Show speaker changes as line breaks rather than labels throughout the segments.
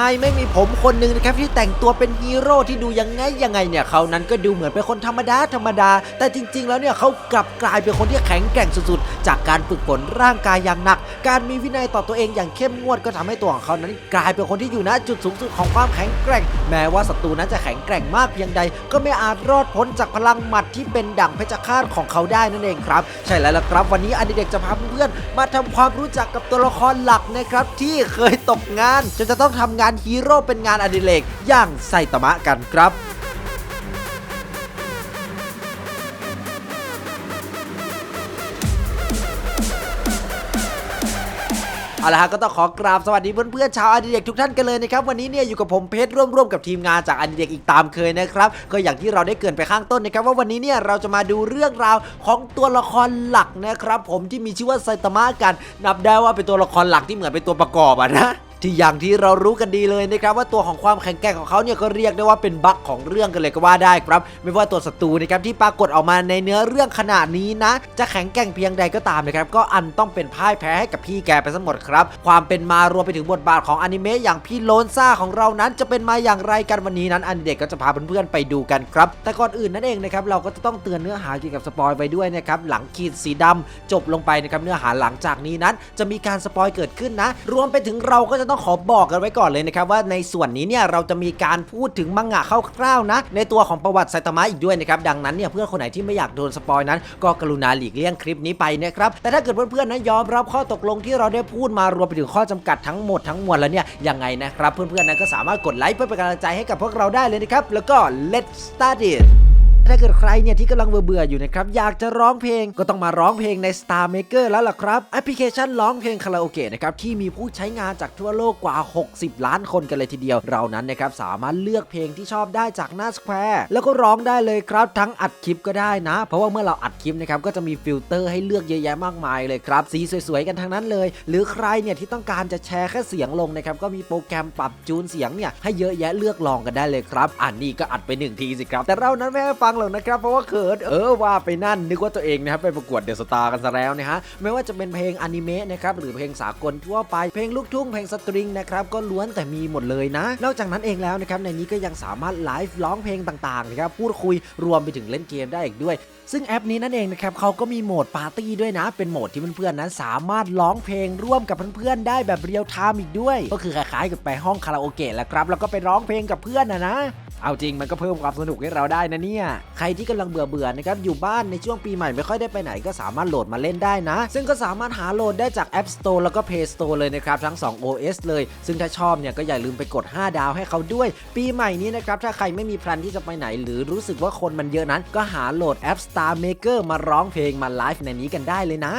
ายไม่มีผมคนหนึ่งนะครับที่แต่งตัวเป็นฮีโร่ที่ดูยังไงยังไงเนี่ยเขานั้นก็ดูเหมือนเป็นคนธรรมดาธรรมดา แต่จริง ๆ แล้วเนี่ยเขากลับกลายเป็นคนที่แข็งแกร่งสุดๆ จากการฝึกฝนร่างกายอย่างหนัก การมีวินัยต่อตัวเองอย่างเข้มงวดก็ทำให้ตัวของเขานั้นกลายเป็นคนที่อยู่ณจุดสูงสุดของความแข็งแกร่ง แม้ว่าศัตรูนั้นจะแข็งแกร่งมากเพียงใด ก็ไม่อาจรอดพ้นจากพลังหมัดที่เป็นดั่งเพชฌฆาตของเขาได้นั่นเองครับ ใช่แล้วล่ะครับ วันนี้อดีเด็กจะพาเพื่อนๆมาทำความรู้จักกับตัวละครหลักนะครับที่เคยตกงานจนจะต้องทำงานฮีโร่เป็นงานอดิเรกอย่างไซตามะกันครับเอาละฮะก็ต้องขอกราบสวัสดีเพื่อนๆชาวอดิเด็กทุกท่านกันเลยนะครับวันนี้เนี่ยอยู่กับผมเพชรร่วมๆกับทีมงานจากอดิเด็กอีกตามเคยนะครับก็อย่างที่เราได้เกินไปข้างต้นนะครับว่าวันนี้เนี่ยเราจะมาดูเรื่องราวของตัวละครหลักนะครับผมที่มีชื่อว่าไซตามะกัน นับได้ว่าเป็นตัวละครหลักที่เหมือนเป็นตัวประกอบอะนะ ที่อย่างที่เรารู้กันดีเลยนะครับว่าตัวของความแข็งแกร่งของเขาเนี่ยก็เรียกได้ว่าเป็นบั๊กของเรื่องกันเลยก็ว่าได้ครับ ไม่ว่าตัวศัตรูนะครับที่ปรากฏออกมาในเนื้อเรื่องขนาดนี้นะ จะแข็งแกร่งเพียงใดก็ตามนะครับก็อันต้องเป็นพ่ายแพ้ให้กับพี่แกไปซะหมดครับ ความเป็นมารวมไปถึงบทบาทของอนิเมะอย่างพี่โลนซ่าของเรานั้นจะเป็นมาอย่างไรกันวันนี้นั้นอันเด็กก็จะพาเพื่อนๆไปดูกันครับ แต่ก่อนอื่นนั่นเองนะครับเราก็จะต้องเตือนเนื้อหาเกี่ยวกับสปอยไปด้วยนะครับหลังขีดสีดำจบลงไปนะครับเนื้อหาหลังจากนี้นั้น จะมีการสปอยเกิดขึ้นนะ รวมไปถึงเราก็จะต้ององขอบอกกันไว้ก่อนเลยนะครับว่าในส่วนนี้เนี่ยเราจะมีการพูดถึงมังงะคร่าวๆนะ ในตัวของประวัติไซตามะอีกด้วยนะครับดังนั้นเนี่ยเพื่อนคนไหนที่ไม่อยากโดนสปอยนั้น ก็กรุณาหลีกเลี่ยงคลิปนี้ไปนะครับแต่ถ้าเกิดเพื่อนๆนะยอมรับข้อตกลงที่เราได้พูดมารวมไปถึงข้อจำกัดทั้งหมดทั้งมวลแล้วเนี่ยยังไงนะครับเพื่อนๆนั้นก็สามารถกดไลค์เพื่อเป็นกำลังใจให้กับพวกเราได้เลยนะครับแล้วก็ let's start it ถ้าเกิดใครเนี่ยที่กำลังเบื่ออยู่นะครับอยากจะร้องเพลงก็ต้องมาร้องเพลงใน Star Maker แล้วล่ะครับแอปพลิเคชันร้องเพลงคาราโอเกะนะครับที่มีผู้ใช้งานจากทั่วโลกกว่า 60 ล้านคนกันเลยทีเดียว เรานั้นนะครับสามารถเลือกเพลงที่ชอบได้จากหน้าสแควร์แล้วก็ร้องได้เลยครับทั้งอัดคลิปก็ได้นะ เพราะว่าเมื่อเราอัดคลิปนะครับก็จะมีฟิลเตอร์ให้เลือกเยอะแยะมากมายเลยครับสีสวยๆกันทั้งนั้นเลย หรือใครเนี่ยที่ต้องการจะแชร์แค่เสียงลงนะครับก็มีโปรแกรมปรับจูนเสียงเนี่ยให้เยอะแยะเลือกลองกันได้เลยครับอันนี้ก็อัดไปหนึ่งทีสิครับแต่เรานั้นไม่ฟังหรอกนะครับ เพราะว่าเขินเออว่าไปนั่นนึกว่าตัวเองนะครับไปประกวดเดอะสตาร์กันซะแล้วนะฮะไม่ว่าจะเป็นเพลงอนิเมะนะครับหรือเพลงสากลทั่วไปเพลงลูกทุ่งเพลงสตริงนะครับก็ล้วนแต่มีหมดเลยนะ นอกจากนั้นเองแล้วนะครับในนี้ก็ยังสามารถไลฟ์ร้องเพลงต่างๆนะครับพูดคุยรวมไปถึงเล่นเกมได้อีกด้วย ซึ่งแอปนี้นั่นเองนะครับเขาก็มีโหมดปาร์ตี้ด้วยนะ เป็นโหมดที่เพื่อนๆนั้นสามารถร้องเพลงร่วมกับเพื่อนๆได้แบบเรียลไทม์อีกด้วย ก็คือคล้ายๆกับไปห้องคาราโอเกะแหละครับแล้วก็ไปร้องเพลงกับเพื่อนนะนะ เอาจริงมันก็เพิ่มความสนุกให้เราได้นะเนี่ย ใครที่กำลังเบื่อเบื่อๆนะครับอยู่บ้านในช่วงปีใหม่ไม่ค่อยได้ไปไหนก็สามารถโหลดมาเล่นได้นะ ซึ่งก็สามารถหาโหลดได้จาก App Store แล้วก็ Play Store เลยนะครับทั้ง 2 OS เลย ซึ่งถ้าชอบเนี่ยก็อย่าลืมไปกด 5 ดาวให้เขาด้วย ปีใหม่นี้นะครับถ้าใครไม่มีแพลนที่จะไปไหน หรือรู้สึกว่าคนมันเยอะนั้น ก็หาโหลด App Star Maker มาร้องเพลงมาไลฟ์ในนี้กันได้เลยนะ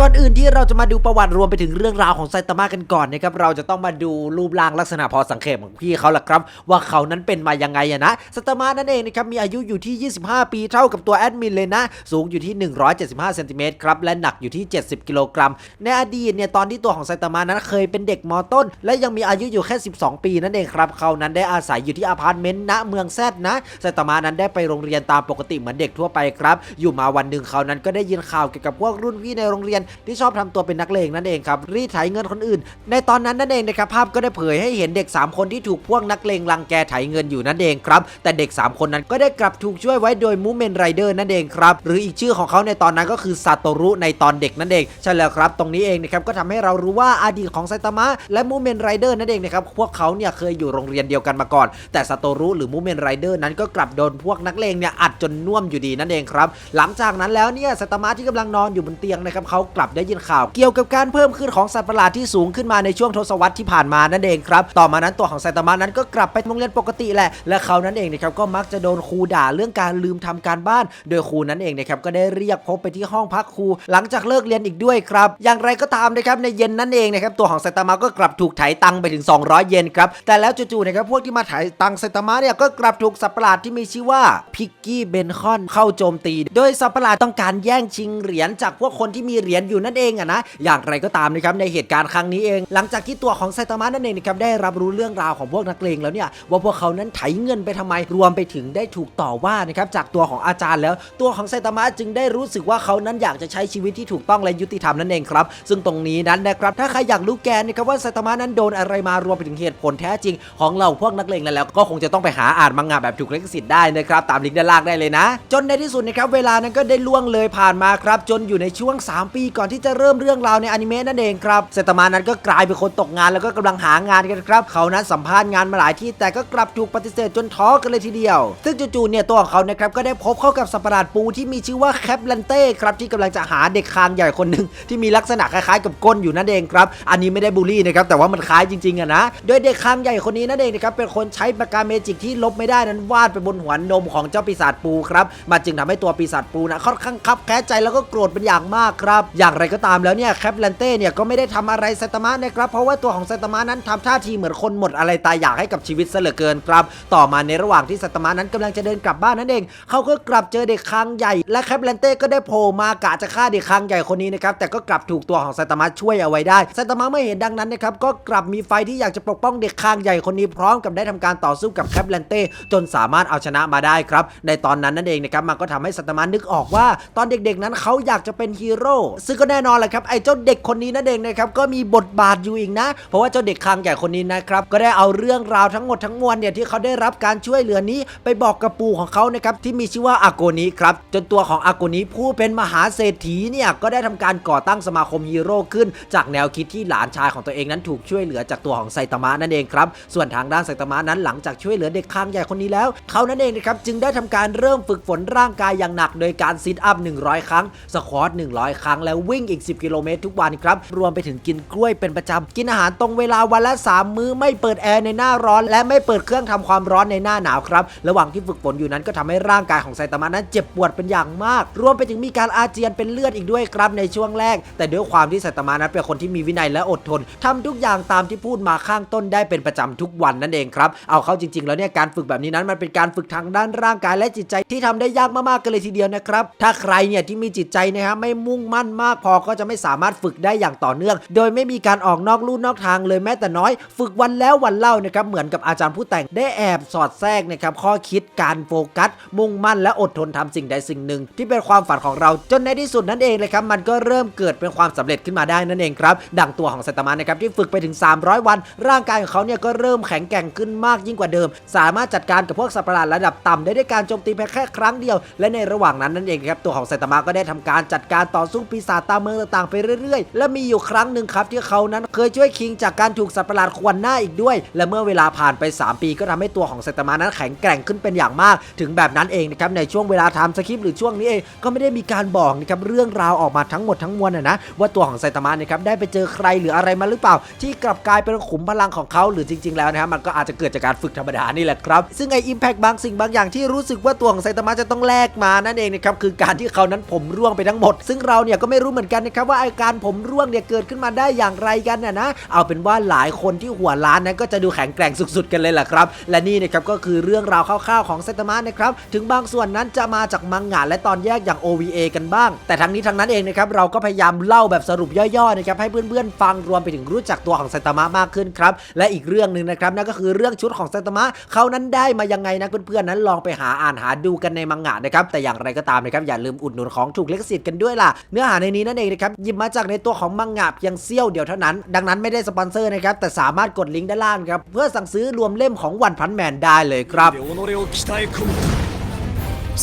ก่อนอื่นที่เราจะมาดูประวัติรวมไปถึงเรื่องราวของไซตามะกันก่อนนะครับเราจะต้องมาดูรูปร่างลักษณะพอสังเขปของพี่เขาละครับ ว่าเขานั้นเป็นมายังไงอะนะไซตามะนั่นเองนะครับมีอายุอยู่ที่ 25 ปีเท่ากับตัวแอดมินเลยนะ สูงอยู่ที่ 175เซนติเมตรครับและหนักอยู่ที่ 70 กิโลกรัมในอดีตเนี่ยตอนที่ตัวของไซตามะนั้นเคยเป็นเด็กมต้น และยังมีอายุอยู่แค่ 12 ปีนั่นเองครับเขานั้นได้อาศัยอยู่ที่อพาร์ตเมนต์ณเมืองแซดนะไซตามะนั้นได้ไปโรงเรียนตามปกติเหมือนเด็กทั่วไปครับ อยู่มาวันหนึ่งเขานั้นก็ได้ยินข่าวเกี่ยวกับพวกรุ่นพี่ในโรงเรียนที่ชอบทำตัวเป็นนักเลงนั่นเองครับรีดไถเงินคนอื่น ในตอนนั้นนั่นเองนะครับภาพก็ได้เผยให้เห็นเด็ก 3 คนที่ถูกพวกนักเลงรังแกไถเงินอยู่นั่นเองครับแต่เด็ก 3 คนนั้นก็ได้กลับถูกช่วยไว้โดยมูเมนไรเดอร์นั่นเองครับหรืออีกชื่อของเขาในตอนนั้นก็คือซาโตรุในตอนเด็กนั่นเองใช่แล้วครับ ตรงนี้เองนะครับก็ทำให้เรารู้ว่าอดีตของไซตามะและมูเมนไรเดอร์นั่นเองนะครับพวกเขาเนี่ยเคยอยู่โรงเรียนเดียวกันมาก่อน แต่ซาโตรุหรือมูเมนไรเดอร์นั้นก็กลับโดนพวกนักเลงเนี่ยอัดจนน่วมอยู่ดีนั่นเองครับหลังจากนั้นแล้วเนี่ยไซตามะที่กำลังนอนอยู่บนเตียงนะครับเขากลับได้ยินข่าวเกี่ยวกับการเพิ่มขึ้นของสัตว์ประหลาดที่สูงขึ้นมาในช่วงทศวรรษที่ผ่านมานั่นเองครับต่อมานั้นตัวของไซตามะนั้นก็กลับไปโรงเรียนปกติแหละและเขานั้นเองนะครับก็มักจะโดนครูด่าเรื่องการลืมทำการบ้าน โดยครูนั้นเองนะครับก็ได้เรียกพบไปที่ห้องพักครู หลังจากเลิกเรียนอีกด้วยครับ อย่างไรก็ตามนะครับในเย็นนั้นเองนะครับตัวของไซตามะก็กลับถูกไถตังค์ไปถึง 200 เยนครับแต่แล้วจู่ๆนะครับพวกที่มาไถตังค์ไซตามะเนี่ยก็กลับถูกสัตว์ประหลาดที่มีชื่อว่าพิกกี้เบนคอนเข้าโจมตี โดยสัตว์ประหลาดต้องการแย่งชิงเหรียญจากพวกคนที่มีเหรียญนอยู่นั่นเองอะนะ อย่างไรก็ตามนะครับในเหตุการณ์ครั้งนี้เอง หลังจากที่ตัวของไซตามะนั่นเองนะครับได้รับรู้เรื่องราวของพวกนักเลงแล้วเนี่ยว่าพวกเขานั้นไถเงินไปทำไมรวมไปถึงได้ถูกต่อว่านะครับจากตัวของอาจารย์แล้วตัวของไซตามะจึงได้รู้สึกว่าเขานั้นอยากจะใช้ชีวิตที่ถูกต้องและยุติธรรมนั่นเองครับ ซึ่งตรงนี้นั้นนะครับถ้าใครอยากรู้แกนนะครับว่าไซตามะนั้นโดนอะไรมารวมไปถึงเหตุผลแท้จริง ของเราพวกนักเลงแล้ว ก็คงจะต้องไปหาอ่านมังงะแบบถูกลิขสิทธิ์ได้นะครับตามลิงก์ด้านล่างได้เลยนะ จนในที่สุดนะครับเวลานั้นก็ได้ล่วงเลยผ่านมาครับจนอยู่ในช่วง 3 ปีก่อนที่จะเริ่มเรื่องราวในอนิเมะนั่นเองครับไซตามะนั้นก็กลายเป็นคนตกงานแล้วก็กำลังหางานกันครับเขานั้นสัมภาษณ์งานมาหลายที่แต่ก็กลับถูกปฏิเสธจนท้อกันเลยทีเดียว ซึ่งจู่ๆเนี่ยตัวของเขานะครับก็ได้พบเข้ากับสัประหลาดปูที่มีชื่อว่าแคปลันเต้ครับที่กำลังจะหาเด็กคางใหญ่คนหนึ่งที่มีลักษณะคล้ายๆ กับก้นอยู่นั่นเองครับอันนี้ไม่ได้บูลลี่นะครับแต่ว่ามันคล้ายจริงๆอะนะโดยเด็กคางใหญ่คนนี้นั่นเองนะครับเป็นคนใช้ปากกาเมจิกที่ลบไม่ได้นั้นวาดไปบนหัวนมของเจ้าปีศาจปูครับมันจึงทำให้ตัวปีศาจปูนะค่อนข้างคับแค้นใจแล้วก็โกรธเป็นอย่างมากครับอย่างไรก็ตามแล้วเนี่ยแคปลันเต้เนี่ยก็ไม่ได้ทำอะไรไซตามะนะครับ เพราะว่าตัวของไซตามะนั้นทำท่าทีเหมือนคนหมดอะไรตายอยากให้กับชีวิตซะเหลือเกินครับ ต่อมาในระหว่างที่ไซตามะนั้นกำลังจะเดินกลับบ้านนั่นเองเขาก็กลับเจอเด็กคางใหญ่ และแคปลันเต้ก็ได้โผล่มากะจะฆ่าเด็กคางใหญ่คนนี้นะครับแต่ก็กลับถูกตัวของไซตามะช่วยเอาไว้ได้ไซตามะเมื่อเห็นดังนั้นนะครับก็กลับมีไฟที่อยากจะปกป้องเด็กคางใหญ่คนนี้พร้อมกับได้ทำการต่อสู้กับแคปลันเต้จนสามารถเอาชนะมาได้ครับในตอนนั้นนั่นเองนะครับมันก็ทำให้ไซตามะนึกออกว่า ตอนเด็กๆนั้นเขาอยากจะเป็นฮีโร่ซงก็แน่นอนแหละครับไอ้เจ้าเด็กคนนี้นั่นเองนะครับก็มีบทบาทอยู่อีกนะ เพราะว่าเจ้าเด็กคางใหญ่คนนี้นะครับก็ได้เอาเรื่องราวทั้งหมดทั้งมวลเนี่ยที่เขาได้รับการช่วยเหลือนี้ ไปบอกกับปู่ของเขานะครับที่มีชื่อว่าอาโกนิครับจนตัวของอาโกนิผู้เป็นมหาเศรษฐีเนี่ยก็ได้ทำการก่อตั้งสมาคมฮีโร่ขึ้น จากแนวคิดที่หลานชายของตัวเองนั้นถูกช่วยเหลือจากตัวของไซตามะนั่นเองครับส่วนทางด้านไซตามะนั้นหลังจากช่วยเหลือเด็กคางใหญ่คนนี้แล้วเขานั่นเองนะครับจึงได้ทำการเริ่มฝึกฝนร่างกายอย่างหนัก โดยการซิทอัพ100 ครั้งสควอต100 ครั้งแล้ววิ่งอีก 10 กิโลเมตรทุกวันครับ รวมไปถึงกินกล้วยเป็นประจำ กินอาหารตรงเวลาวันละ 3 มื้อไม่เปิดแอร์ในหน้าร้อน และไม่เปิดเครื่องทำความร้อนในหน้าหนาวครับ ระหว่างที่ฝึกฝนอยู่นั้นก็ทำให้ร่างกายของไซตามะนั้นเจ็บปวดเป็นอย่างมาก รวมไปถึงมีการอาเจียนเป็นเลือดอีกด้วยครับในช่วงแรก แต่ด้วยความที่ไซตามะนั้นเป็นคนที่มีวินัยและอดทนทำทุกอย่างตามที่พูดมาข้างต้นได้เป็นประจำทุกวันนั่นเองครับ เอาเข้าจริง ๆ แล้วเนี่ยการฝึกแบบนี้นั้นมันเป็นการฝึกทางด้านร่างกายและจิตใจที่ทำได้ยากมากๆกันเลยทีเดียวนะครับ ถ้าใครเนี่ยที่มีจิตใจนะครับไม่มุ่งมั่นมากพอก็จะไม่สามารถฝึกได้อย่างต่อเนื่อง โดยไม่มีการออกนอกลู่นอกทางเลยแม้แต่น้อย ฝึกวันแล้ววันเล่านะครับเหมือนกับอาจารย์ผู้แต่งได้แอบสอดแทรกนะครับข้อคิดการโฟกัส มุ่งมั่นและอดทนทำสิ่งใดสิ่งหนึ่ง ที่เป็นความฝันของเราจนในที่สุดนั่นเองเลยครับมันก็เริ่มเกิดเป็นความสำเร็จขึ้นมาได้นั่นเองครับดังตัวของไซตามะนะครับที่ฝึกไปถึง 300 วัน ร่างกายของเขาเนี่ยก็เริ่มแข็งแกร่งขึ้นมากยิ่งกว่าเดิม สามารถจัดการกับพวกสัตว์ประหลาดระดับต่ำได้ด้วยการโจมตีเพียงแค่ครั้งเดียว และในระหว่างนั้นนั่นเองครับตัวของไซตามะก็ได้ทำการจัดการต่อสู้ปีศาจตามเมืองต่างๆไปเรื่อยๆ และมีอยู่ครั้งหนึ่งครับที่เขานั้นเคยช่วยคิงจากการถูกสัตว์ประหลาดขวนหน้าอีกด้วย และเมื่อเวลาผ่านไป 3 ปีก็ทำให้ตัวของไซตามะนั้นแข็งแกร่งขึ้นเป็นอย่างมาก ถึงแบบนั้นเองนะครับในช่วงเวลาทำสคริปต์หรือช่วงนี้เองก็ไม่ได้มีการบอกนะครับเรื่องราวออกมาทั้งหมดทั้งมวลนะนะว่าตัวของไซตามะนะครับได้ไปเจอใครหรืออะไรมาหรือเปล่า ที่กลับกลายเป็นขุมพลังของเขาหรือจริง ๆ แล้วนะครับมันก็อาจจะเกิดจากการฝึกธรรมดานี่แหละครับซึ่งไออิมแพกบางสิ่งบางอย่างที่รู้สึกว่าตัวของไซตามะจะต้องแลกมานั่นเองนะครับคือการที่เขานั้นผมร่วงไปทั้งหมด ซึ่งเราเนี่ยก็ไม่รู้เหมือนกันนะครับว่าอาการผมร่วงเนี่ยเกิดขึ้นมาได้อย่างไรกันนะนะ เอาเป็นว่าหลายคนที่หัวล้านนั้นก็จะดูแข็งแกร่งสุดๆ กันเลยแหละครับ และนี่นะครับก็คือเรื่องราวคร่าวๆของไซตามะนะครับ ถึงบางส่วนนั้นจะมาจากมังงะและตอนแยกอย่าง OVA กันบ้าง แต่ทั้งนี้ทั้งนั้นเองนะครับเราก็พยายามเล่าแบบสรุปย่อๆนะครับให้เพื่อนๆฟังรวมไปถึงรู้จักตัวของไซตามะมากขึ้นครับ และอีกเรื่องหนึ่งนะครับนั่นก็คือเรื่องชุดของไซตามะเขานั้นได้มายังไงนะเพื่อนๆนั้นลองไปหาอ่านหาดูกันในมังงะนะครับแต่อย่างไรก็ตามนะครับอย่าลืมอุดหนุนของถูกลิขสิทธิ์กันด้วยล่ะเนื้อหาในนี้นั่นเองนะครับหยิบมาจากในตัวของมังงะเพียงเสี้ยวเดียวเท่านั้น ดังนั้นไม่ได้สปอนเซอร์นะครับแต่สามารถกดลิงก์ด้านล่างครับเพื่อสั่งซื้อรวมเล่มของวันพันแมนได้เลยครับ
で己を鍛え込むんだ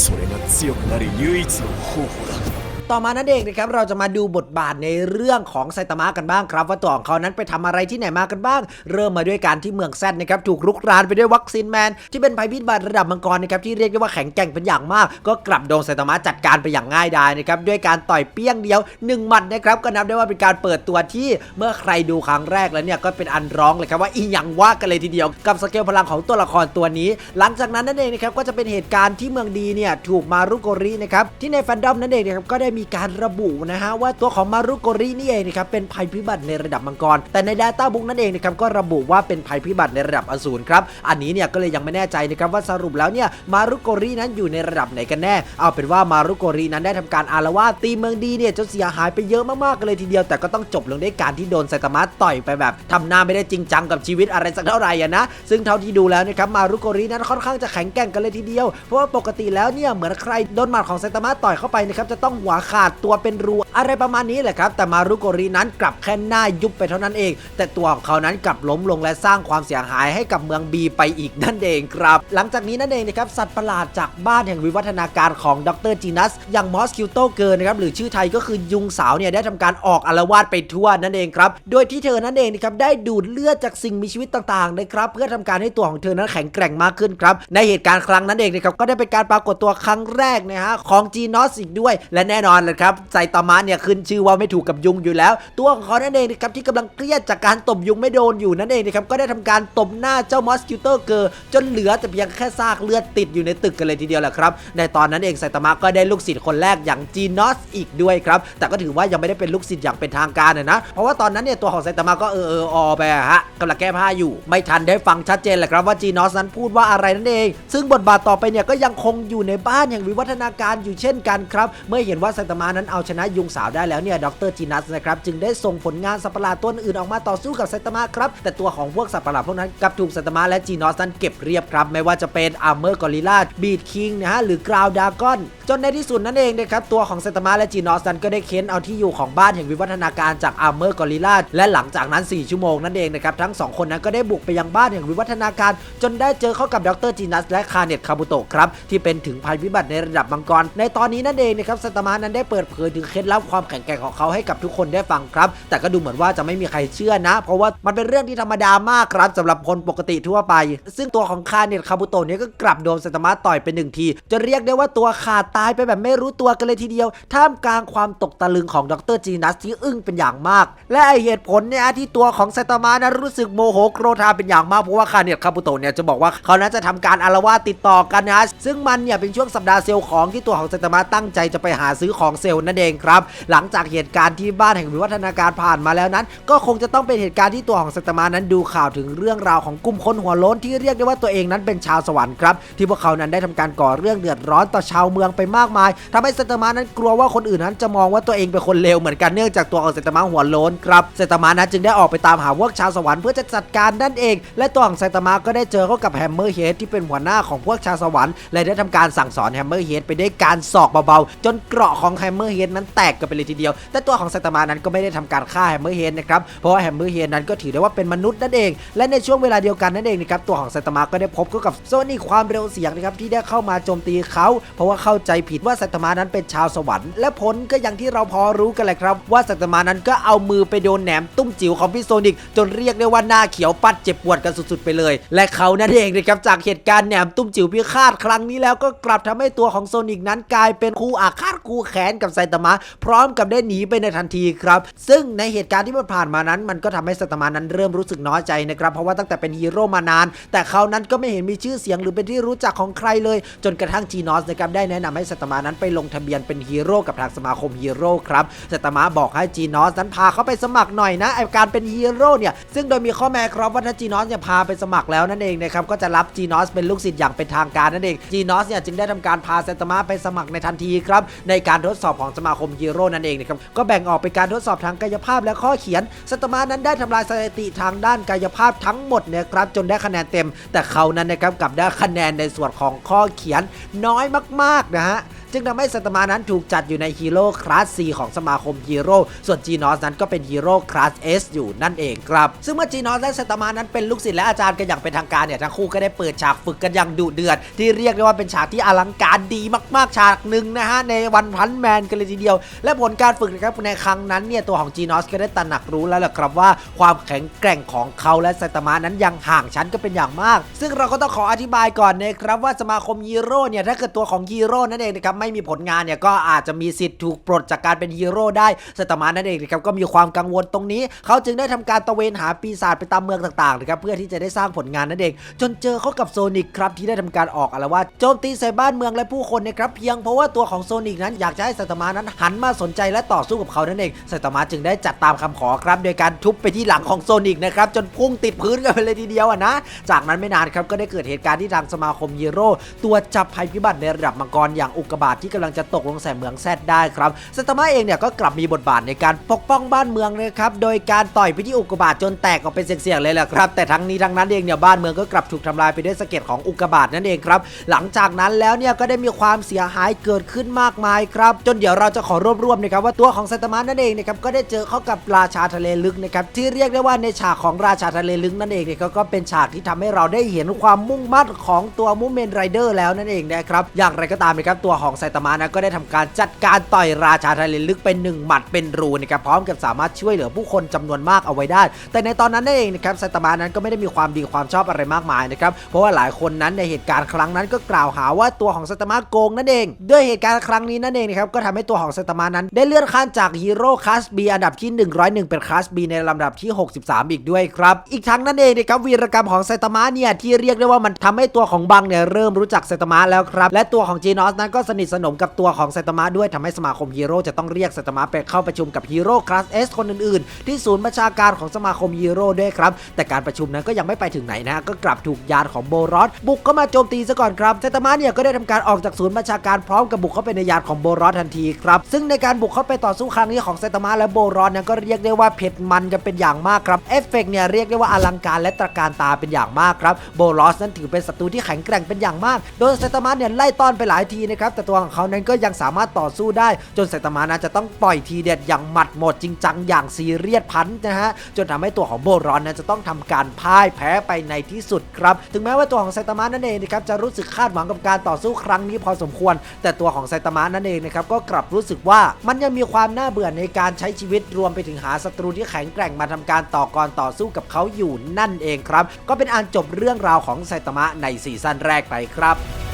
それが強くなる唯一の方法だ
ต่อมานั่นเองนะครับเราจะมาดูบทบาทในเรื่องของไซตามะกันบ้างครับ ว่าตัวของเขานั้นไปทำอะไรที่ไหนมากันบ้าง เริ่มมาด้วยการที่เมืองแซดนะครับถูกรุกรานไปด้วยวัคซีนแมน ที่เป็นภัยพิบัติระดับมังกรนะครับที่เรียกได้ว่าแข็งแกร่งเป็นอย่างมาก ก็กลับโดนไซตามะจัดการไปอย่างง่ายดายนะครับด้วยการต่อยเปี้ยงเดียวหนึ่งหมัดนะครับก็นับได้ว่าเป็นการเปิดตัวที่เมื่อใครดูครั้งแรกแล้วเนี่ยก็เป็นอันร้องเลยครับว่าอีหยังว่ากันเลยทีเดียว กับสเกลพลังของตัวละครตัวนี้ หลังจากนั้นนั่นเองนะครับก็จะเป็นเหตุการณ์ที่เมืองดีเนี่ยถูกมารุโกรินะครับที่ในแฟนดอมนั่นเองนะครับก็ได้มีมีการระบุนะฮะว่าตัวของมารุโกรินี่เองนะครับเป็นภัยพิบัติในระดับมังกร แต่ใน Data Book นั่นเองนะครับก็ระบุว่าเป็นภัยพิบัติในระดับอสูรครับอันนี้เนี่ยก็เลยยังไม่แน่ใจนะครับว่าสรุปแล้วเนี่ยมารุโกรินั้นอยู่ในระดับไหนกันแน่ เอาเป็นว่ามารุโกรินั้นได้ทำการอารวาสตีเมืองดีเนี่ยจนเสียหายไปเยอะมากๆเลยทีเดียว แต่ก็ต้องจบลงด้วยการที่โดนไซตามะต่อยไปแบบทำหน้าไม่ได้จริงจังกับชีวิตอะไรสักเท่าไหร่นะซึ่งเท่าที่ดูแล้วนะครับมารุโกรินั้นค่อนข้างจะแข็งแกร่งกันเลยทีเดียว เพราะว่าปกติแล้วเนี่ยเหมือนใครโดนหมัดของไซตามะต่อยเข้าไปนะครับจะต้องหัวขาดตัวเป็นรูอะไรประมาณนี้แหละครับ แต่มารุโกรินั้นกลับแค่หน้ายุบไปเท่านั้นเอง แต่ตัวของเขานั้นกลับล้มลงและสร้างความเสียหายให้กับเมืองบีไปอีกนั่นเองครับ หลังจากนี้นั่นเองนะครับสัตว์ประหลาดจากบ้านแห่งวิวัฒนาการของดรจีนัส อย่างมอสคิวโตเกิร์นะครับหรือชื่อไทยก็คือยุงสาวเนี่ยได้ทำการออกอารวาสไปทั่วนั่นเองครับโดยที่เธอนั่นเองนะครับได้ดูดเลือดจากสิ่งมีชีวิตต่างๆนะครับเพื่อทำการให้ตัวของเธอนั้นแข็งแกร่งมากขึ้นครับในเหตุการณ์ครั้งนั้นเองนะครับก็ได้เป็นการปรากฏตัวครั้งแรกนะฮะของจีนอสอีกด้วย และแน่นอนเลยครับไซตามะเนี่ยขึ้นชื่อว่าไม่ถูกกับยุงอยู่แล้ว ตัวของเขานั่นเองนะครับที่กำลังเครียดจากการตบยุงไม่โดนอยู่นั่นเองนะครับก็ได้ทำการตบหน้าเจ้ามอสคิวเตอร์เกอร์จนเหลือแต่เพียงแค่ซากเลือดติดอยู่ในตึกกันเลยทีเดียวแหละครับในตอนนั้นเองไซตามะก็ได้ลูกศิษย์คนแรกอย่างจีนอสอีกด้วยครับแต่ก็ถือว่ายังไม่ได้เป็นลูกศิษย์อย่างเป็นทางการนะนะเพราะว่าตอนนั้นเนี่ยตัวของไซตามะก็เออเอออไปฮะกำลังแก้ผ้าอยู่ ไม่ทันได้ฟังชัดเจนแหละครับว่าจีนอสนั้นพูดว่าอะไรนั่นเอง ซึ่งบทบาทต่อไปเนี่ยก็ยังคงอยู่ในบ้านแห่งวิวัฒนาการอยู่เช่นกันครับ เมื่อเห็นว่าไซตามานั้นเอาชนะยุงสาวได้แล้วเนี่ยดรจีนัสนะครับจึงได้ส่งผลงานสัตว์ประหลาดตัวอื่นออกมาต่อสู้กับไซตามะครับ แต่ตัวของพวกสัตว์ประหลาดพวกนั้นกับถูกไซตามะและจีนอสนั้นเก็บเรียบครับ ไม่ว่าจะเป็นอาร์เมอร์กอริลลาบีดคิงนะฮะหรือกราวดากอน จนในที่สุดนั่นเองนะครับตัวของไซตมะและจีนอสนั้นก็ได้เค้นเอาที่อยู่ของบ้านแห่งวิวัฒนาการจากอาร์เมอร์กอริลลาและหลังจากนั้น 4 ชั่วโมงนั่นเองนะครับทั้งสองคนนั้นก็ได้บุกไปยังบ้านแห่งวิวัฒนาการ จนได้เจอเข้ากับดรจีนัสและคาเนตคาบุโตะครับที่เป็นถึงภัยพิบัติในระดับมังกร ในตอนนี้นั่นเองนะครับไซตมะนั้นได้เปิดเผยถึงเคล็ดลับความแข็งแกร่งของเขาให้กับทุกคนได้ฟังครับ แต่ก็ดูเหมือนว่าจะไม่มีใครเชื่อนะ เพราะว่ามันเป็นเรื่องที่ธรรมดามากครับสำหรับคนปกติทั่วไป ซึ่งตัวของคาเนตคาบุโตะเนี่ยก็กลับโดนไซตมะต่อยไปหนึ่งที จะเรียกได้ว่าตัวขาดตายไปแบบไม่รู้ตัวกันเลยทีเดียว ท่ามกลางความตกตะลึงของดรจีนัสที่อึ้งเป็นอย่างมาก และไอเหตุผลเนี่ยที่ตัวของไซตามะนั้นรู้สึกโมโหโกรธาเป็นอย่างมากเพราะว่าคาเนตคาบุโตเนี่ยจะบอกว่าเขานั้นจะทำการอารวาสติดต่อกันนะซึ่งมันเนี่ยเป็นช่วงสัปดาห์เซลล์ของที่ตัวของไซตามะตั้งใจจะไปหาซื้อของเซลล์นั่นเองครับ หลังจากเหตุการณ์ที่บ้านแห่งวิวัฒนาการผ่านมาแล้วนั้น ก็คงจะต้องเป็นเหตุการณ์ที่ตัวของไซตามะนั้นดูข่าวถึงเรื่องราวของกลุ่มคนหัวโล้นที่เรียกได้ว่าตัวเองนั้นเป็นชาวสวรรค์ครับที่พวกเขานั้นได้ทำการก่อเรื่องเดือดร้อนต่อชาวเมืองไปมากมายทำให้ไซตามะนั้นกลัวว่าคนอื่นนั้นจะมองว่าตัวเองเป็นคนเลวเหมือนกันเนื่องจากตัวของไซตามะหัวโล้นครับไซตามะนั้นจึงได้ออกไปตามหาพวกชาวสวรรค์เพื่อจะจัดการนั่นเอง และตัวของไซตามะก็ได้เจอเข้ากับแฮมเมอร์เฮดที่เป็นหัวหน้าของพวกชาวสวรรค์และได้ทำการสั่งสอนแฮมเมอร์เฮดไปด้วยการสอกเบาๆจนเกราะของแฮมเมอร์เฮดนั้นแตกกันไปเลยทีเดียว แต่ตัวของไซตามะนั้นก็ไม่ได้ทำการฆ่าแฮมเมอร์เฮดนะครับเพราะว่าแฮมเมอร์เฮดนั้นก็ถือได้ว่าเป็นมนุษย์นั่นเอง และในช่วงเวลาเดียวกันนั่นเองนะครับตัวของไซตามะก็ได้พบกับโซนี่ความเร็วเสียงนะครับที่ได้เข้ามาโจมตีเขาเพราะว่าเข้าใจผิดว่าไซตมะนั้นเป็นชาวสวรรค์และผลก็อย่างที่เราพอรู้กันแหละครับ ว่าไซตมะนั้นก็เอามือไปโดนแหนมตุ้มจิ๋วของพี่โซนิกจนเรียกได้ว่าหน้าเขียวปัดเจ็บปวดกันสุดๆไปเลย และเขานั่นเองนะครับจากเหตุการณ์แหนมตุ้มจิ๋วพิฆาตครั้งนี้แล้วก็กลับทำให้ตัวของโซนิกนั้นกลายเป็นคู่อาฆาตคู่แค้นกับไซตามะ พร้อมกับได้หนีไปในทันทีครับ ซึ่งในเหตุการณ์ที่มันผ่านมานั้น มันก็ทำให้ไซตามะนั้นเริ่มรู้สึกน้อยใจนะครับเพราะว่าตั้งแต่เป็นฮีโร่มานาน แต่เขานั้นก็ไม่เห็นมีชื่อเสียงหรือเป็นที่รู้จักของใครเลย จนกระทั่งจีนอสนะครับได้แนะนำให้ไซตมะนั้นไปลงทะเบียนเป็นฮีโร่กับทางสมาคมฮีโร่ครับไซตมะบอกให้จีนอสนั้นพาเขาไปสมัครหน่อยนะไอการเป็นฮีโร่เนี่ยซึ่งโดยมีข้อแม้ครับว่าถ้าจีนอสเนี่ยพาไปสมัครแล้วนั่นเองนะครับก็จะรับจีนอสเป็นลูกศิษย์อย่างเป็นทางการนั่นเองจีนอสเนี่ยจึงได้ทำการพาไซตมะไปสมัครในทันทีครับในการทดสอบของสมาคมฮีโร่นั่นเองนะครับก็แบ่งออกเป็นการทดสอบทางกายภาพและข้อเขียนไซตมะนั้นได้ทำลายสถิติทางด้านกายภาพทั้งหมดเนี่ยครับจนได้คะแนนเต็ม แต่เขานั้นนะครับกลับได้คะแนนในส่วนของข้อเขียนน้อยมากๆนะฮะฮะ จึงทำให้สัตมานั้นถูกจัดอยู่ในฮีโร่คลาส C ของสมาคมฮีโร่ส่วนจีนอสนั้นก็เป็นฮีโร่คลาส S อยู่นั่นเองครับ ซึ่งเมื่อจีนอสและสัตมานั้นเป็นลูกศิษย์และอาจารย์กันอย่างเป็นทางการเนี่ยทั้งคู่ก็ได้เปิดฉากฝึกกันอย่างดุเดือด ที่เรียกได้ว่าเป็นฉากที่อลังการดีมาก ๆ ฉากหนึ่งนะฮะในวันพันแมนกันเลยทีเดียว และผลการฝึกนะครับในครั้งนั้นเนี่ยตัวของจีนอสก็ได้ตระหนักรู้แล้วแหละครับว่าความแข็งแกร่งของเขาและสัตมานั้นยังห่างชั้นก็เป็นอย่างมาก ซึ่งเราก็ต้องขออธิบายก่อนนะครับว่าสมาคมฮีโร่เนี่ยถ้าเกิดตัวของฮีโร่นั่นเองนะครับไม่มีผลงานเนี่ยก็อาจจะมีสิทธิ์ถูกปลดจากการเป็นฮีโร่ได้ไซตามะนั่นเองนะครับก็มีความกังวลตรงนี้ เขาจึงได้ทำการตระเวนหาปีศาจไปตามเมืองต่างๆนะครับเพื่อที่จะได้สร้างผลงานนั่นเอง จนเจอเขากับโซนิกครับที่ได้ทำการออกอาละวาดโจมตีใส่บ้านเมืองและผู้คนนะครับเพียงเพราะว่าตัวของโซนิกนั้นอยากจะให้ไซตามะนั้นหันมาสนใจและต่อสู้กับเขานั่นเองไซตามะจึงได้จัดตามคำขอครับโดยการทุบไปที่หลังของโซนิกนะครับจนพุ่งติดพื้นกันไปเลยทีเดียวอะนะ จากนั้นไม่นานครับก็ได้เกิดเหตุการณ์ที่ทางสมาคมฮีโร่ตัวจับภัยพิบัติในระดับมังกรอย่างอุกกาบาตที่กำลังจะตกลงใส่เมืองแซดได้ครับไซตามะเองเนี่ยก็กลับมีบทบาทในการปกป้องบ้านเมืองนะครับโดยการต่อยไปที่อุกกาบาตจนแตกออกเป็นเสียงๆเลยแหละครับ แต่ทั้งนี้ทั้งนั้นเองเนี่ยบ้านเมืองก็กลับถูกทำลายไปด้วยสะเก็ดของอุกกาบาตนั่นเองครับหลังจากนั้นแล้วเนี่ยก็ได้มีความเสียหายเกิดขึ้นมากมายครับ จนเดี๋ยวเราจะขอรวบรวมนะครับว่าตัวของไซตามะนั่นเองนะครับก็ได้เจอเข้ากับราชาทะเลลึกนะครับที่เรียกได้ว่าในฉากของราชาทะเลลึกนั่นเองเนี่ยก็ก็เป็นฉากที่ทำให้เราได้เห็นความมุ่งมั่นของตัวมูเมนไรเดอร์แล้วนั่นเองนะครับอย่างไรก็ตามนะครับตัวของไซไซตามะนะก็ได้ทำการจัดการต่อยราชาทะเลลึกเป็นหนึ่งหมัดเป็นรูนะครับพร้อมกับสามารถช่วยเหลือผู้คนจำนวนมากเอาไว้ได้ แต่ในตอนนั้นนั่นเองนะครับไซตามะนั้นก็ไม่ได้มีความดีความชอบอะไรมากมายนะครับเพราะว่าหลายคนนั้นในเหตุการณ์ครั้งนั้นก็กล่าวหาว่าตัวของไซตามะโกงนั่นเอง ด้วยเหตุการณ์ครั้งนี้นั่นเองนะครับก็ทำให้ตัวของไซตามะนั้น ได้เลื่อนขั้นจากฮีโร่คลาส B อันดับที่ 101 เป็นคลาส B ในลำดับที่ 63 อีกด้วยครับอีกทั้งนั่นเองนะครับวีรกรรมของไซตามะเนี่ยที่เรียกได้ว่ามันทำให้ตัวของบังเนี่ยเริ่มรู้จักไซตามะแล้วครับและตัวของจีนอสนั้นก็สนิทสนมกับตัวของไซตามะด้วยทำให้สมาคมฮีโร่จะต้องเรียกไซตามะไปเข้าประชุมกับฮีโร่คลาส S คนอื่นๆ ที่ศูนย์ประชาการของสมาคมฮีโร่ด้วยครับ แต่การประชุมนั้นก็ยังไม่ไปถึงไหนนะก็กลับถูกยานของโบรอสบุกเข้ามาโจมตีซะก่อนครับไซตามะเนี่ยก็ได้ทำการออกจากศูนย์ประชาการพร้อมกับบุกเข้าไปในยานของโบรอสทันทีครับซึ่งในการบุกเข้าไปต่อสู้ครั้งนี้ของไซตามะและโบรอสนี่ยก็เรียกได้ว่าเผ็ดมันกันเป็นอย่างมากครับเอฟเฟกต์เนี่ยเรียกได้ว่าอลังการและตระการตาเป็นอย่างมากครับโบรอสนั้นถือเป็นศัตรูที่แข็งแกร่งเป็นอย่างมาก โดยไซตามะเนี่ยไล่ต้อนไปหลายทีนะครับแต่ตัวของเขานั้นก็ยังสามารถต่อสู้ได้ จนไซตามะนั้นจะต้องปล่อยทีเด็ดอย่างหมัดหมดจริงจังอย่างซีเรียสพันธ์นะฮะจนทำให้ตัวของโบรอนนั้นจะต้องทำการพ่ายแพ้ไปในที่สุดครับ ถึงแม้ว่าตัวของไซตามะนั่นเองนะครับจะรู้สึกคาดหวังกับการต่อสู้ครั้งนี้พอสมควร แต่ตัวของไซตามะนั่นเองนะครับก็กลับรู้สึกว่ามันยังมีความน่าเบื่อในการใช้ชีวิตรวมไปถึงหาศัตรูที่แข็งแกร่งมาทำการต่อกรต่อสู้กับเขาอยู่นั่นเองครับ ก็เป็นอันจบเรื่องราวของไซตามะในซีซั่นแรกไปครับ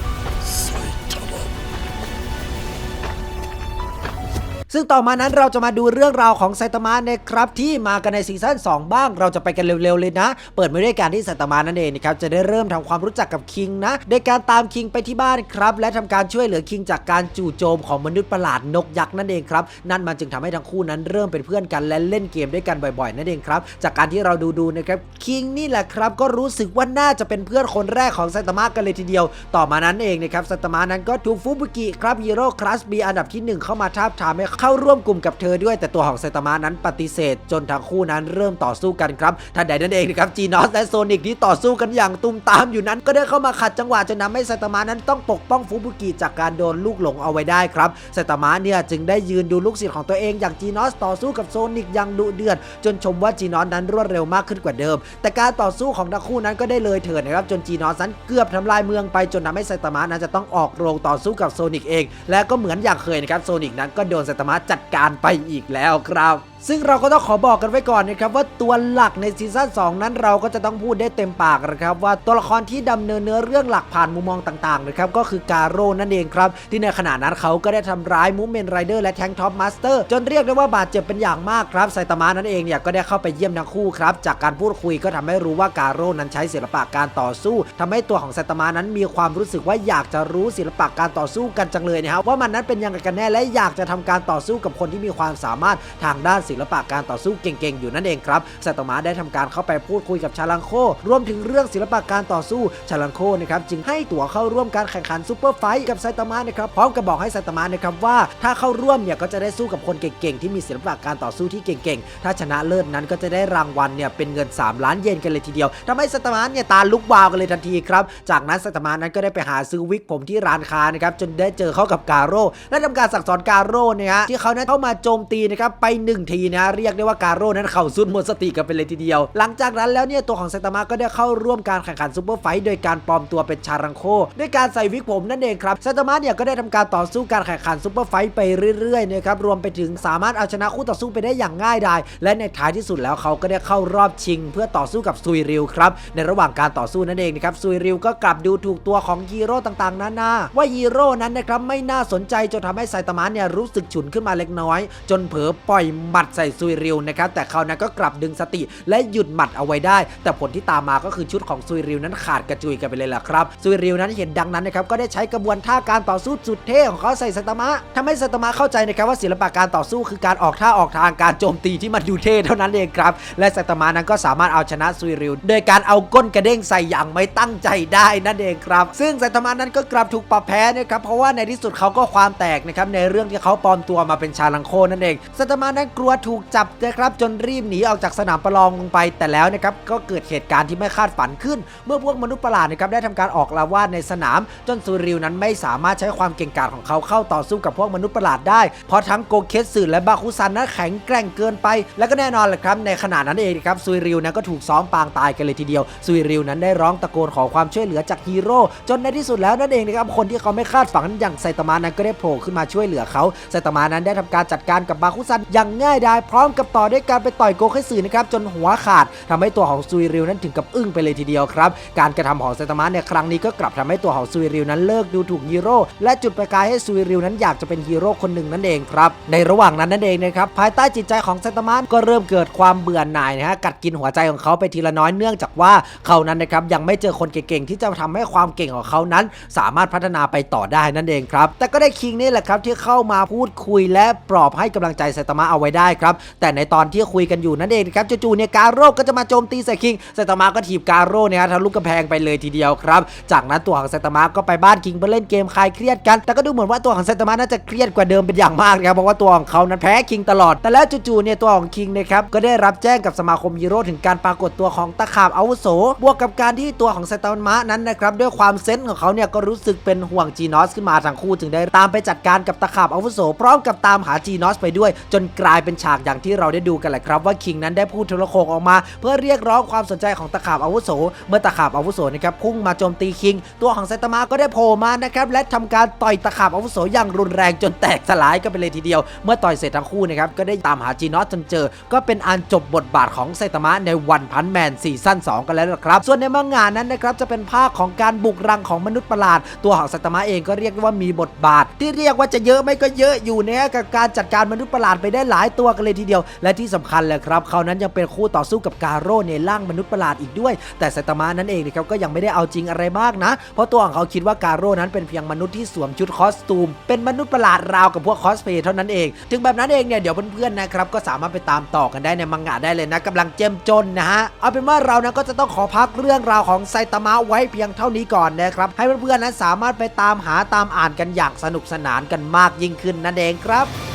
ซึ่งต่อมานั้นเราจะมาดูเรื่องราวของไซตามะนะครับที่มากันในซีซั่น2 บ้าง เราจะไปกันเร็วๆเลยนะ เปิดมาด้วยการที่ไซตามะนั่นเองนะครับจะได้เริ่มทำความรู้จักกับคิงนะโดยการตามคิงไปที่บ้านครับและทำการช่วยเหลือคิงจากการจู่โจมของมนุษย์ประหลาดนกยักษ์นั่นเองครับนั่นมันจึงทำให้ทั้งคู่นั้นเริ่มเป็นเพื่อนกันและเล่นเกมด้วยกันบ่อยๆนั่นเองครับจากการที่เราดูดูๆนะครับคิงนี่แหละครับก็รู้สึกว่าน่าจะเป็นเพื่อนคนแรกของไซตามะกันเลยทีเดียว ต่อมานั้นเองนะครับไซตามะนั้นก็ถูกฟุบุกิครับฮีโร่คลาส B อันดับที่หนึ่งเข้ามาทาบทามให้เข้าร่วมกลุ่มกับเธอด้วยแต่ตัวของไซตามะนั้นปฏิเสธ จนทั้งคู่นั้นเริ่มต่อสู้กันครับทันใดนั้นเองนะครับจีนอสและโซนิกที่ต่อสู้กันอย่างตุ้มตามอยู่นั้น ก็ได้เข้ามาขัดจังหวะจนทำให้ไซตามะนั้นต้องปกป้องฟุบุกิจากการโดนลูกหลงเอาไว้ได้ครับไซตามะเนี่ยจึงได้ยืนดูลูกศิษย์ของตัวเองอย่างจีนอสต่อสู้กับโซนิกอย่างดุเดือดจนชมว่าจีนอสนั้นรวดเร็วมากขึ้นกว่าเดิม แต่การต่อสู้ของทั้งคู่นั้นก็ได้เลยเถิดนะครับจนจีนอสนั้นเกือบทำลายเมืองไปจนทำให้ไซตามะนั้นจะต้องออกโรงต่อสู้กับโซนิกเอง และก็เหมือนอย่างเคยนะครับโซนิกนั้นก็โดนไซตามะจัดการไปอีกแล้วครับ ซึ่งเราก็ต้องขอบอกกันไว้ก่อนนะครับว่าตัวหลักในซีซั่น2นั้นเราก็จะต้องพูดได้เต็มปากนะครับว่าตัวละครที่ดำเนินเนื้อเรื่องหลักผ่านมุมมองต่างๆนะครับก็คือกาโร่นั่นเองครับ ที่ในขณะนั้นเขาก็ได้ทำร้ายมูเมนไรเดอร์และแทงท็อปมาสเตอร์จนเรียกได้ว่าบาดเจ็บเป็นอย่างมากครับไซตามะนั่นเองเนี่ยก็ได้เข้าไปเยี่ยมทั้งคู่ครับจากการพูดคุยก็ทำให้รู้ว่ากาโร่นั้นใช้ศิลปะการต่อสู้ทำให้ตัวของไซตามะนั้นมีความรู้สึกว่าอยากจะรู้ศิลปะการต่อสู้กันจังเลยนะครับว่ามันนั้นเป็นยังไงกันแน่และอยากจะทำการต่อสู้กับคนที่มีความสามารถทางด้านศิลปะการต่อสู้เก่งๆ อยู่นั่นเองครับไซตามะได้ทำการเข้าไปพูดคุยกับชาลังโค รวมถึงเรื่องศิลปะการต่อสู้ชาลังโคนะครับจึงให้ตั๋วเข้าร่วมการแข่งขันซูเปอร์ไฟท์กับไซตามะนะครับพร้อมกับบอกให้ไซตามะนะครับว่า ถ้าเข้าร่วมเนี่ยก็จะได้สู้กับคนเก่งๆที่มีศิลปะการต่อสู้ที่เก่งๆ ถ้าชนะเลิศนั้นก็จะได้รางวัลเนี่ยเป็นเงิน 3 ล้านเยนกันเลยทีเดียวทำให้ไซตามะเนี่ยตาลุกวาวกันเลยทันทีครับจากนั้นไซตามะนั้นก็ได้ไปหาซื้อวิกผมที่ร้านค้านะครับจนได้เจอเข้ากับกาโร่และทำการสั่งสอนกาโร่เนี่ยที่เขานั้นเข้ามาโจมตีนะครับไปหนึ่งทีนะเรียกได้ว่าการโร่นั้นเข่าสุดหมดสติกันไปเลยทีเดียว หลังจากนั้นแล้วเนี่ยตัวของไซตามะก็ได้เข้าร่วมการแข่งขันซูเปอร์ไฟท์โดยการปลอมตัวเป็นชารังโคด้วยการใส่วิกผมนั่นเองครับไซตามะเนี่ยก็ได้ทำการต่อสู้การแข่งขันซูเปอร์ไฟท์ไปเรื่อยๆนะครับรวมไปถึงสามารถเอาชนะคู่ต่อสู้ไปได้อย่างง่ายดายและในท้ายที่สุดแล้วเขาก็ได้เข้ารอบชิง เพื่อต่อสู้กับซุยริวครับในระหว่างการต่อสู้นั่นเองนะครับซุยริวก็กลับดูถูกตัวของฮีโร่ต่างๆนานาว่าฮีโร่นั้นนะครับไม่น่าสนใจจนทำให้ไซตามะเนี่ยรู้สึกฉุนขึ้นมาเล็กน้อย จนเผลอปล่อยหมัดใส่ซุยริวนะครับแต่เขานั้นก็กลับดึงสติ และหยุดหมัดเอาไว้ได้ แต่ผลที่ตามมาก็คือชุดของซุยริวนั้นขาดกระจุยกันไปเลยล่ะครับซุยริวนั้นเห็นดังนั้นนะครับก็ได้ใช้กระบวนท่าการต่อสู้สุดเท่ของเขาใส่ไซตมะทำให้ไซตมะเข้าใจนะครับว่าศิลปะการต่อสู้คือการออกท่าออกทางการโจมตีที่มันดูเท่เท่านั้นเองครับและไซตมะนั้นก็สามารถเอาชนะซุยริวโดยการเอาก้นกระเด้งใส่อย่างไม่ตั้งใจได้นั่นเองครับ ซึ่งไซตมะนั้นก็กลับถูกปรับแพ้นะครับเพราะว่าในที่สุดเขาก็ความแตกนะครับในเรื่องที่เขาปลอมตัวมาเป็นชาลังโคนั่นเองไซตมะนั้นกลัวถูกจับนะครับจนรีบหนีออกจากสนามประลองลงไป แต่แล้วนะครับก็เกิดเหตุการณ์ที่ไม่คาดฝันขึ้น เมื่อพวกมนุษย์ประหลาดนะครับได้ทำการออกลาวาดในสนาม จนซูริวนั้นไม่สามารถใช้ความเก่งกาจของเขาเข้าต่อสู้กับพวกมนุษย์ประหลาดได้ เพราะทั้งโกเคสสึและบาคุซันนั้นแข็งแกร่งเกินไป และก็แน่นอนแหละครับในขณะนั้นเองครับซูริวนั้นก็ถูกซ้อมปางตายกันเลยทีเดียวซูริวนั้นได้ร้องตะโกนขอความช่วยเหลือจากฮีโร่จนในที่สุดแล้วนั่นเองนะครับคนที่เขาไม่คาดฝันอย่างไซตามะนั้นก็ได้โผล่ขึ้นมาช่วยเหลือเขาไซตามะนั้นได้ทำการจัดการกับบาคุซันอย่างง่ายไดายพร้อมกับต่อด้วยการไปต่อยโกคสสึนะครับจนหัวขาดทำให้ตัวของซูริวนั้นถึงกับอึ้งไปเลยทีเดียวครับ การกระทำของไซตามะในครั้งนี้ก็กลับทำให้ตัวของซูริวนั้นเลิกดูถูกฮีโร่และจุดประกายให้ซูริวนั้นอยากจะเป็นฮีโร่คนหนึ่งนั่นเองครับ ในระหว่างนั้นนั่นเองนะครับภายใต้จิตใจของไซตามะก็เริ่มเกิดความเบื่อหน่ายนะฮะกัดกินหัวใจของเขาไปทีละน้อยเนื่องจากว่าเขานั้นนะครับยังไม่เจอคนเก่งๆที่จะทำให้ความเก่งของเขานั้น สามารถพัฒนาไปต่อได้นั่นเองครับแต่ก็ได้คิงนี่แหละครับที่เข้ามาพูดคุยและปลอบให้กำลังใจไซตามะเอาไว้ได้ครับ แต่ในตอนที่คุยกันอยู่นั่นเองครับจู่ๆเนี่ยการโร่ก็จะมาโจมตีใส่คิงไซตามะก็ถีบการโร่เนี่ยทะลุกำแพงไปเลยทีเดียวครับ จากนั้นตัวของไซตามะก็ไปบ้านคิงเพื่อเล่นเกมคลายเครียดกัน แต่ก็ดูเหมือนว่าตัวของไซตามะน่าจะเครียดกว่าเดิมเป็นอย่างมากนะครับเพราะว่าตัวของเขานั้นแพ้คิงตลอด แต่แล้วจู่ๆเนี่ยตัวของคิงนะครับก็ได้รับแจ้งกับสมาคมฮีโร่ถึงการปรากฏตัวของตะขาบอาวุโส บวกกับการที่ตัวของไซตามะนั้นนะครับด้วยความเซนส์ของเขาเนี่ยก็รู้สึกเป็นห่วงจีนอสขึ้นมาทั้งคู่จึงได้ตามไปจัดการกับตะขาบอาวุโสพร้อมกับตามหาจีนอสไปด้วย จนกลายเป็นฉฉากอย่างที่เราได้ดูกันแหละครับ ว่าคิงนั้นได้พูดโทรโขงออกมา เพื่อเรียกร้องความสนใจของตะขาบอาวุโส เมื่อตะขาบอาวุโสนะครับพุ่งมาโจมตีคิง ตัวของไซตามะก็ได้โผล่มานะครับและทำการต่อยตะขาบอาวุโสอย่างรุนแรงจนแตกสลายกันไปเลยทีเดียว เมื่อต่อยเสร็จทั้งคู่นะครับก็ได้ตามหาจีนอสจนเจอ ก็เป็นอันจบบทบาทของไซตามะในวันพันแมนซีซั่น2 กันแล้วนะครับ ส่วนในมังงานนั้นนะครับจะเป็นภาคของการบุกรังของมนุษย์ประหลาด ตัวของไซตามะเองก็เรียกว่ามีบทบาท ที่เรียกว่าจะเยอะไม่ก็เยอะอยู่เนะกับการจัดการมนุษย์ประหลาดไปได้หลายตัวกันเลยทีเดียว และที่สำคัญเลยครับเขานั้นยังเป็นคู่ต่อสู้กับกาโร่ในร่างมนุษย์ประหลาดอีกด้วย แต่ไซตามะนั้นเองนะครับก็ยังไม่ได้เอาจริงอะไรมากนะ เพราะตัวของเขาคิดว่ากาโร่นั้นเป็นเพียงมนุษย์ที่สวมชุดคอสตูม เป็นมนุษย์ประหลาดราวกับพวกคอสเพย์เท่านั้นเอง ถึงแบบนั้นเองเนี่ยเดี๋ยวเพื่อนๆนะครับก็สามารถไปตามต่อกันได้ในมังงะได้เลยนะกำลังเจ้มจนนะฮะเอาเป็นว่าเรานะก็จะต้องขอพักเรื่องราวของไซตามะไว้เพียงเท่านี้ก่อนนะครับให้เพื่อนๆนั้นสามารถไปตามหาตามอ่านกันอย่างสนุกสนานกันมากยิ่งขึ้นนั่นเองครับ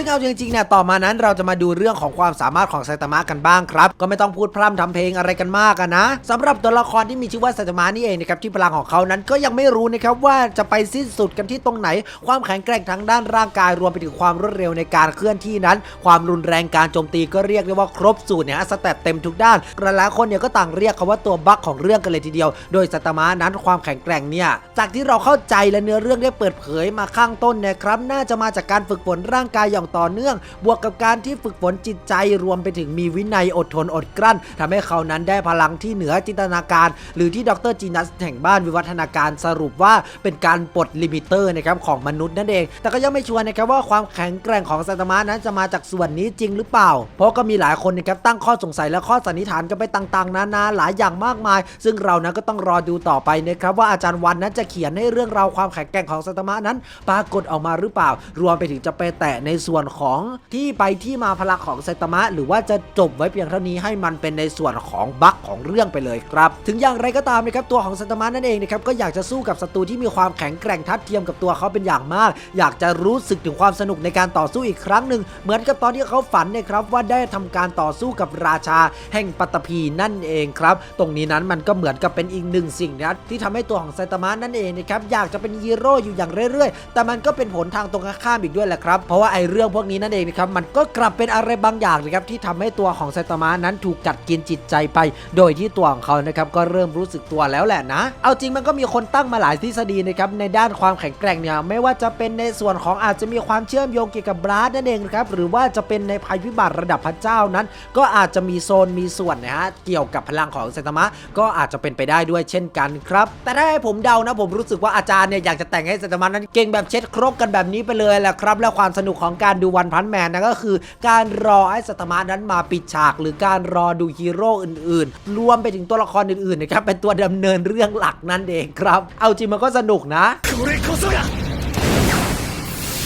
ซึ่งเอาจริงๆเนี่ยต่อมานั้นเราจะมาดูเรื่องของความสามารถของไซตามะกันบ้างครับ ก็ไม่ต้องพูดพร่ำทำเพลงอะไรกันมากนะสำหรับตัวละครที่มีชื่อว่าไซตามะนี่เองนะครับที่พลังของเขานั้นก็ยังไม่รู้นะครับว่าจะไปสิ้นสุดกันที่ตรงไหน ความแข็งแกร่งทางด้านร่างกายรวมไปถึงความรวดเร็วในการเคลื่อนที่นั้น ความรุนแรงการโจมตีก็เรียกได้ว่าครบสูตรเนี่ยสเต็ปเต็มทุกด้านหลายๆคนเนี่ยก็ต่างเรียกเขาว่าตัวบั๊กของเรื่องกันเลยทีเดียว โดยไซตามะนั้นความแข็งแกร่งเนี่ยจากที่เราเข้าใจและเนื้อเรื่องได้เปิดเผยมาข้างต้นนี่ยครับน่าจะมาจากการฝึกฝนร่างกายอย่างต่อเนื่อง บวกกับการที่ฝึกฝนจิตใจรวมไปถึงมีวินัยอดทนอดกลั้นทำให้เขานั้นได้พลังที่เหนือจินตนาการ หรือที่ดรจีนัสแห่งบ้านวิวัฒนาการสรุปว่าเป็นการปลดลิมิเตอร์นะครับของมนุษย์นั่นเอง แต่ก็ยังไม่ชัวร์นะครับว่าความแข็งแกร่งของไซตามะนั้นจะมาจากส่วนนี้จริงหรือเปล่า เพราะก็มีหลายคนนะครับตั้งข้อสงสัยและข้อสันนิษฐานกันไปต่างๆนานาหลายอย่างมากมาย ซึ่งเรานั้นก็ต้องรอดูต่อไปนะครับว่าอาจารย์วันนั้นจะเขียนให้เรื่องราวความแข็งแกร่งของไซตามะนั้น ปรากฏออกมาหรือเปล่า รวมไปถึงจะไปแตะในส่วนวนของที่ไปที่มาพลังของไซตามะหรือว่าจะจบไว้เพียงเท่านี้ให้มันเป็นในส่วนของบั๊กของเรื่องไปเลยครับถึงอย่างไรก็ตามนะครับตัวของไซตามะนั่นเองนะครับก็อยากจะสู้กับศัตรูที่มีความแข็งแกร่งทัดเทียมกับตัวเขาเป็นอย่างมาก อยากจะรู้สึกถึงความสนุกในการต่อสู้อีกครั้งหนึ่งเหมือนกับตอนที่เขาฝันนะครับว่าได้ทำการต่อสู้กับราชา แห่งปัตตภีนั่นเองครับ ตรงนี้นั้นมันก็เหมือนกับเป็นอีกหนึ่งสิ่งนะที่ทำให้ตัวของไซตามะนั่นเองนะครับอยากจะเป็นฮีโร่อยู่อย่างเรื่อยๆ แต่มันก็เป็นผลทางตรงข้ามอีกด้วยแหละครับเพราะว่าไอเรื่องื่องพวกนี้นั่นเองนะครับมันก็กลับเป็นอะไรบางอย่างนะครับที่ทำให้ตัวของไซตามะนั้นถูกกัดกินจิตใจไป โดยที่ตัวของเขานะครับก็เริ่มรู้สึกตัวแล้วแหละนะ เอาจริงมันก็มีคนตั้งมาหลายทฤษฎีนะครับในด้านความแข็งแกร่งเนี่ยไม่ว่าจะเป็นในส่วนของอาจจะมีความเชื่อมโยงเกี่ยวกับบราสนั่นเองนะครับหรือว่าจะเป็นในภัยพิบัติระดับพระเจ้านั้น ก็อาจจะมีโซนมีส่วนนะฮะเกี่ยวกับพลังของไซตามะก็อาจจะเป็นไปได้ด้วยเช่นกันครับ แต่ถ้าให้ผมเดานะผมรู้สึกว่าอาจารย์เนี่ยอยากจะแต่งให้ไซตามะนั้นเก่งแบบเช็ดครกกันแบบนี้ไปเลยแหละครับ และความสนุกของกาดูวันพันแมนนะก็คือ การรอให้ไซตามะนั้นมาปิดฉาก หรือการรอดูฮีโร่อื่นๆ รวมไปถึงตัวละครอื่นๆนะครับเป็นตัวดำเนินเรื่องหลักนั่นเองครับ เอาจริงมันก็สนุกนะ
これこそが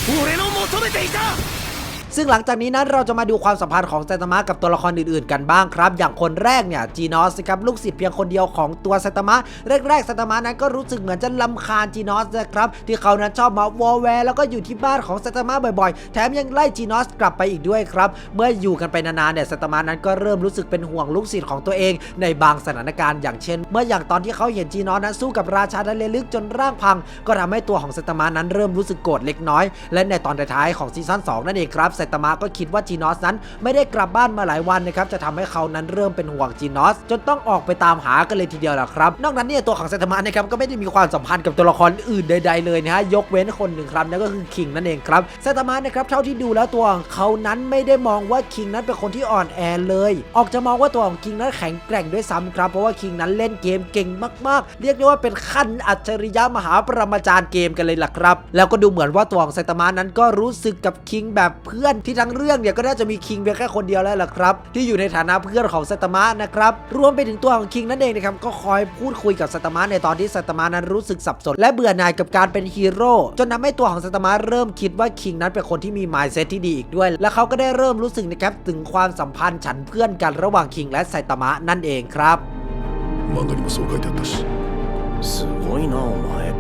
俺の求めていた
ซึ่งหลังจากนี้นั้นเราจะมาดูความสัมพันธ์ของไซตามะกับตัวละครอื่นๆกันบ้างครับ อย่างคนแรกเนี่ยจีนอสครับลูกศิษย์เพียงคนเดียวของตัวไซตามะแรกๆไซตามะนั้นก็รู้สึกเหมือนจะลำคาญจีนอสนะครับที่เขานั้นชอบมาวอลแวร์แล้วก็อยู่ที่บ้านของไซตามะบ่อยๆ แถมยังไล่จีนอสกลับไปอีกด้วยครับเมื่ออยู่กันไปนานๆเนี่ยไซตามะนั้นก็เริ่มรู้สึกเป็นห่วงลูกศิษย์ของตัวเอง ในบางสถานการณ์อย่างเช่น เมื่ออย่างตอนที่เขาเห็นจีนอสนั้นสู้กับราชาทะเลลึกจนร่างพัง ก็ทำให้ตัวของไซตามะนั้นเริ่มรู้สึกโกรธเล็กน้อย และในตอนท้ายๆของซีซั่น2นั่นเองครับไซตามะก็คิดว่าจีนอสนั้น ไม่ได้กลับบ้านมาหลายวันนะครับจะทำให้เขานั้นเริ่มเป็นห่วงจีนอส จนต้องออกไปตามหากันเลยทีเดียวละครับ นอกนั้นเนี่ยตัวของไซตามะนะครับก็ไม่ได้มีความสัมพันธ์กับตัวละครอื่นใด ๆเลยนะฮะยกเว้นคนหนึ่งครับนั่นก็คือคิงนั่นเองครับไซตามะนะครับเท่าที่ดูแล้วตัวของเขานั้นไม่ได้มองว่าคิงนั้นเป็นคนที่อ่อนแอเลย ออกจะมองว่าตัวของคิงนั้นแข็งแกร่งด้วยซ้ำครับเพราะว่าคิงนั้นเล่นเกมเก่งมากๆ เรียกได้ว่าเป็นขั้นอัจฉริยะมหาปรมาจารย์เกมกันเลยล่ะครับ แล้วก็ดูเหมือนว่าตัวของไซตามะนั้นก็รู้สึกกับคิงแบบเพื่อนที่ทั้งเรื่องเนี่ยก็น่าจะมีคิงเพียงแค่คนเดียวแล้วล่ะครับ ที่อยู่ในฐานะเพื่อนของไซตามะนะครับรวมไปถึงตัวของคิงนั่นเองนะครับก็คอยพูดคุยกับไซตามะในตอนที่ไซตามะนั้นรู้สึกสับสน และเบื่อหน่ายกับการเป็นฮีโร่จนทำให้ตัวของไซตามะเริ่มคิดว่าคิงนั้นเป็นคนที่มีมายเซตที่ดีอีกด้วย และเขาก็ได้เริ่มรู้สึกนะครับถึงความสัมพันธ์ฉันเพื่อนกันระหว่างคิงและไซตามะนั่นเองครับ
漫画にもそう書いてあったしすごいなお前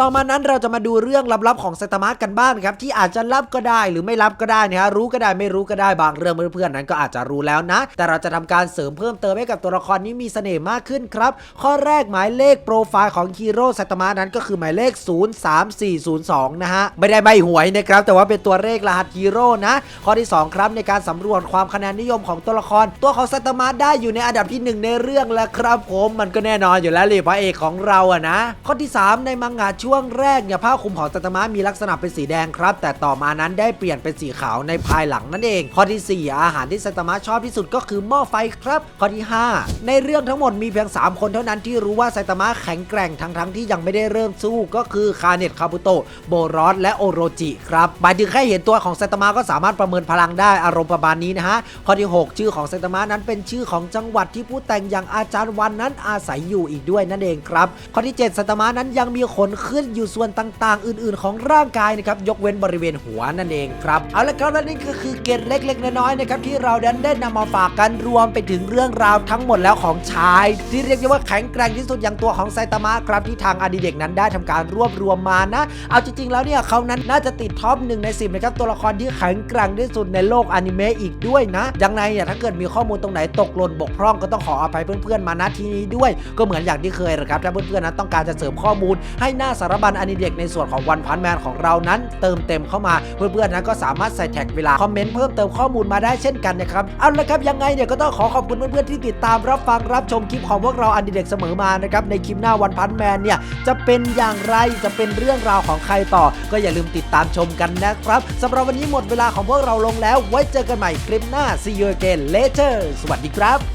ต่อมานั้นเราจะมาดูเรื่องลับๆของไซตามะกันบ้างครับที่อาจจะลับก็ได้หรือไม่ลับก็ได้นะฮะรู้ก็ได้ไม่รู้ก็ได้บางเรื่องเพื่อนๆนั้นก็อาจจะรู้แล้วนะ แต่เราจะทำการเสริมเพิ่มเติมให้กับตัวละครนี้มีเสน่ห์มากขึ้นครับ ข้อแรกหมายเลขโปรไฟล์ของฮีโร่ไซตามะนั้นก็คือหมายเลข 03402 นะฮะไม่ได้ใบหวยนะครับแต่ว่าเป็นตัวเลขรหัสฮีโร่นะ ข้อที่ 2 ครับในการสำรวจความคะแนนนิยมของตัวละคร ตัวของไซตามะได้อยู่ในอันดับที่หนึ่งในเรื่องแล้วครับผมมันก็แน่นอนอยู่แล้วเลยพระเอกของเราอะนะ ข้อที่ 3 ในมังงะช่วงแรกเนี่ยผ้าคลุมของไซตมะมีลักษณะเป็นสีแดงครับ แต่ต่อมานั้นได้เปลี่ยนเป็นสีขาวในภายหลังนั่นเอง ข้อทีสี่4 อาหารที่ไซตมะชอบที่สุดก็คือหม้อไฟครับ ข้อที่ 5 ในเรื่องทั้งหมดมีเพียง 3 คนเท่านั้นที่รู้ว่าไซตามะแข็งแกร่งทั้งทั้งๆที่ยังไม่ได้เริ่มสู้ก็คือคาเนตคาบุโตะโบรอสและโอโรจิครับหมายถึงแค่เห็นตัวของไซตามะก็สามารถประเมินพลังได้อารมณ์ประมาณนี้นะฮะข้อที่ 6 ชื่อของไซตามะนั้นเป็นชื่อของจังหวัดที่ผู้แต่งอย่างอาจารย์วันนั้นอาศัยอยู่อีกด้วยนั่นเองครับข้อที่ 7ไซตามะนั้นยังมีขนขึ้นอยู่ส่วนต่างๆ อื่นๆ ของร่างกายนะครับยกเว้นบริเวณหัวนั่นเองครับเอาละครับและนี่ก็คือเกร็ดเล็กๆน้อยๆนะครับที่เราดันได้นำมาฝากกันรวมไปถึงเรื่องราวทั้งหมดแล้วของชาย ที่เรียกได้ว่าแข็งแกร่งที่สุดอย่างตัวของไซตามะครับที่ทางอดีเด็กนั้นได้ทำการรวบรวมมานะ เอาจริงๆ แล้วเนี่ยเขานั้นน่าจะติดท็อปหนึ่งในสิบนะครับตัวละครที่แข็งแกร่งที่สุดในโลกอนิเมะอีกด้วยนะยังไงเนี่ยถ้าเกิดมีข้อมูลตรงไหนตกหล่นบกพร่องก็ต้องขออภัยเพื่อนๆมาณที่นี้ด้วย ก็เหมือนอย่างที่เคยนะครับถ้าเพื่อนๆนั้นต้องการจะเสริมข้อมูลให้หน้าสารบัญอนิเด็กในส่วนของวันพันแมนของเรานั้น เติมเต็มเข้ามาเพื่อนๆนั้นก็สามารถใส่แท็กเวลาคอมเมนต์เพิ่มเติมข้อมูลมาได้เช่นกันนะครับเอาละครับยังไงเนี่ยก็ต้องขอขอบคุณเพื่อนๆที่ติดตามรับฟังรับชมคลิปของพวกเราอนิเด็กเสมอมานะครับในคลิปหน้าวันพันแมนเนี่ยจะเป็นอย่างไรจะเป็นเรื่องราวของใครต่อ ก็อย่าลืมติดตามชมกันนะครับสำหรับวันนี้หมดเวลาของพวกเราลงแล้ว ไว้เจอกันใหม่คลิปหน้า see you again later สวัสดีครับ